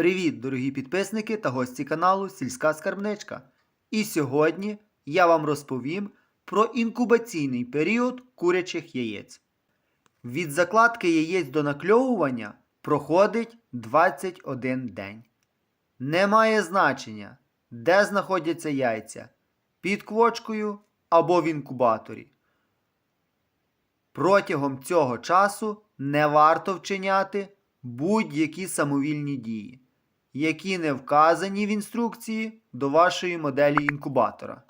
Привіт, дорогі підписники та гості каналу Сільська Скарбничка. І сьогодні я вам розповім про інкубаційний період курячих яєць. Від закладки яєць до накльовування проходить 21 день. Немає значення, де знаходяться яйця під квочкою або в інкубаторі. Протягом цього часу не варто вчиняти будь-які самовільні дії, які не вказані в інструкції до вашої моделі інкубатора.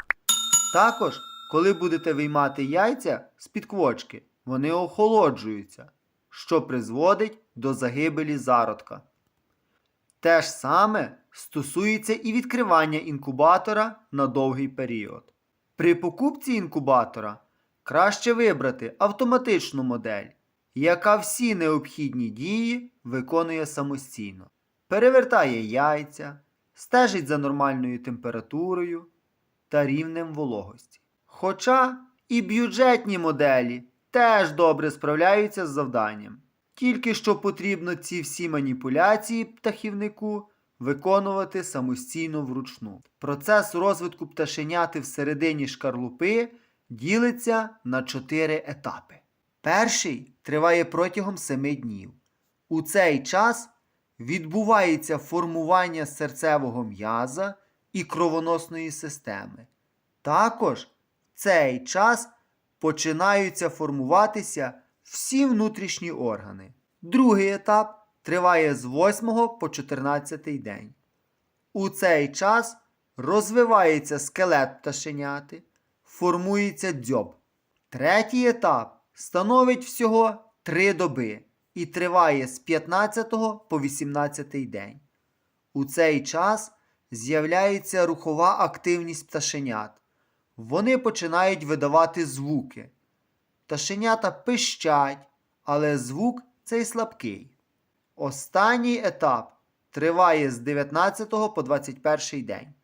Також, коли будете виймати яйця з під квочки, вони охолоджуються, що призводить до загибелі зародка. Те ж саме стосується і відкривання інкубатора на довгий період. При покупці інкубатора краще вибрати автоматичну модель, яка всі необхідні дії виконує самостійно. Перевертає яйця, стежить за нормальною температурою та рівнем вологості. Хоча і бюджетні моделі теж добре справляються з завданням. Тільки що потрібно ці всі маніпуляції птахівнику виконувати самостійно вручну. Процес розвитку пташеняти всередині шкарлупи ділиться на чотири етапи. Перший триває протягом 7 днів. У цей час відбувається формування серцевого м'яза і кровоносної системи. Також в цей час починаються формуватися всі внутрішні органи. Другий етап триває з 8 по 14 день. У цей час розвивається скелет пташеняти, формується дзьоб. Третій етап становить всього 3 доби і триває з 15 по 18 день. У цей час з'являється рухова активність пташенят. Вони починають видавати звуки. Пташенята пищать, але звук цей слабкий. Останній етап триває з 19 по 21 день.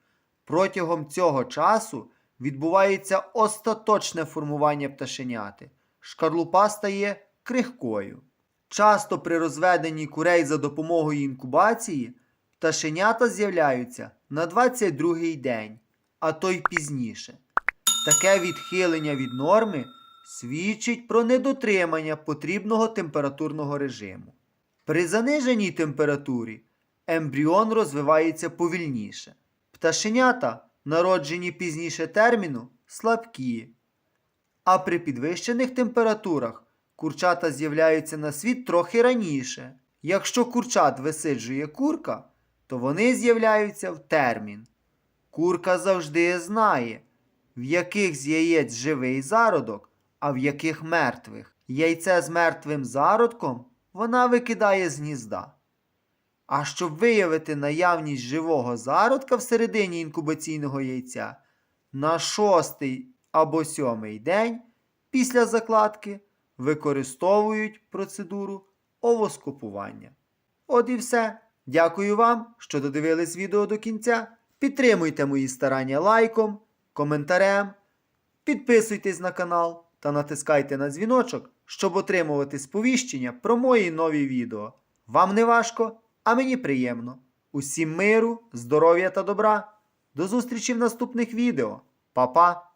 Протягом цього часу відбувається остаточне формування пташеняти. Шкарлупа стає крихкою. Часто при розведенні курей за допомогою інкубації пташенята з'являються на 22-й день, а то й пізніше. Таке відхилення від норми свідчить про недотримання потрібного температурного режиму. При заниженій температурі ембріон розвивається повільніше. Пташенята, народжені пізніше терміну, слабкі. А при підвищених температурах курчата з'являються на світ трохи раніше. Якщо курчат висиджує курка, то вони з'являються в термін. Курка завжди знає, в яких з яєць живий зародок, а в яких мертвих. Яйце з мертвим зародком вона викидає з гнізда. А щоб виявити наявність живого зародка всередині інкубаційного яйця, на шостий або сьомий день після закладки використовують процедуру овоскопування. От і все. Дякую вам, що додивились відео до кінця. Підтримуйте мої старання лайком, коментарем, підписуйтесь на канал та натискайте на дзвіночок, щоб отримувати сповіщення про мої нові відео. Вам не важко, а мені приємно. Усім миру, здоров'я та добра. До зустрічі в наступних відео. Па-па!